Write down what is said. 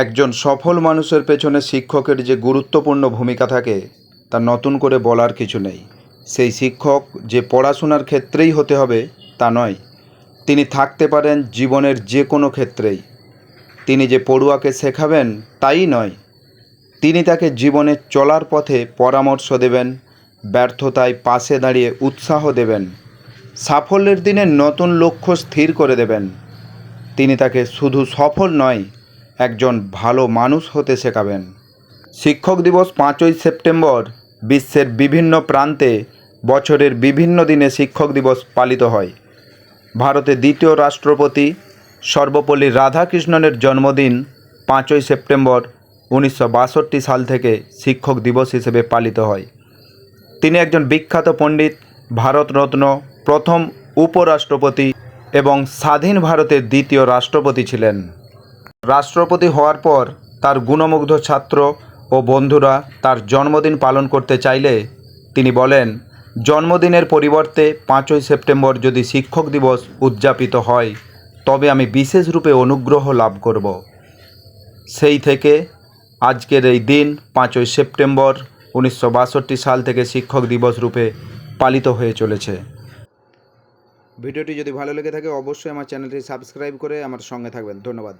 একজন সফল মানুষের পেছনে শিক্ষকের যে গুরুত্বপূর্ণ ভূমিকা থাকে, তা নতুন করে বলার কিছু নেই। সেই শিক্ষক যে পড়াশোনার ক্ষেত্রেই হতে হবে, তা নয়। তিনি থাকতে পারেন জীবনের যে কোনো ক্ষেত্রেই। তিনি যে পড়ুয়াকে শেখাবেন, তাই নয়। তিনি তাকে জীবনে চলার পথে পরামর্শ দেবেন, ব্যর্থতায় পাশে দাঁড়িয়ে উৎসাহ দেবেন, সাফল্যের দিনে নতুন লক্ষ্য স্থির করে দেবেন। তিনি তাকে শুধু সফল নয় একজন ভালো মানুষ হতে শেখাবেন। শিক্ষক দিবস পাঁচই সেপ্টেম্বর বিশ্বের বিভিন্ন প্রান্তে বছরের বিভিন্ন দিনে শিক্ষক দিবস পালিত হয়। ভারতে দ্বিতীয় রাষ্ট্রপতি সর্বপল্লী রাধাকৃষ্ণনের জন্মদিন পাঁচই সেপ্টেম্বর উনিশশো বাষট্টি সাল থেকে শিক্ষক দিবস হিসেবে পালিত হয়। তিনি একজন বিখ্যাত পণ্ডিত, ভারতরত্ন, প্রথম উপরাষ্ট্রপতি এবং স্বাধীন ভারতের দ্বিতীয় রাষ্ট্রপতি ছিলেন। রাষ্ট্রপতি হওয়ার পর তার গুণমুগ্ধ ছাত্র ও বন্ধুরা তার জন্মদিন পালন করতে চাইলে তিনি বলেন, জন্মদিনের পরিবর্তে পাঁচই সেপ্টেম্বর যদি শিক্ষক দিবস উদযাপিত হয়, তবে আমি বিশেষ রূপে অনুগ্রহ লাভ করব। সেই থেকে আজকের এই দিন, পাঁচই সেপ্টেম্বর উনিশশো বাষট্টি সাল থেকে শিক্ষক দিবস রূপে পালিত হয়ে চলেছে। ভিডিওটি যদি ভালো লেগে থাকে, অবশ্যই আমার চ্যানেলটি সাবস্ক্রাইব করে আমার সঙ্গে থাকবেন। ধন্যবাদ।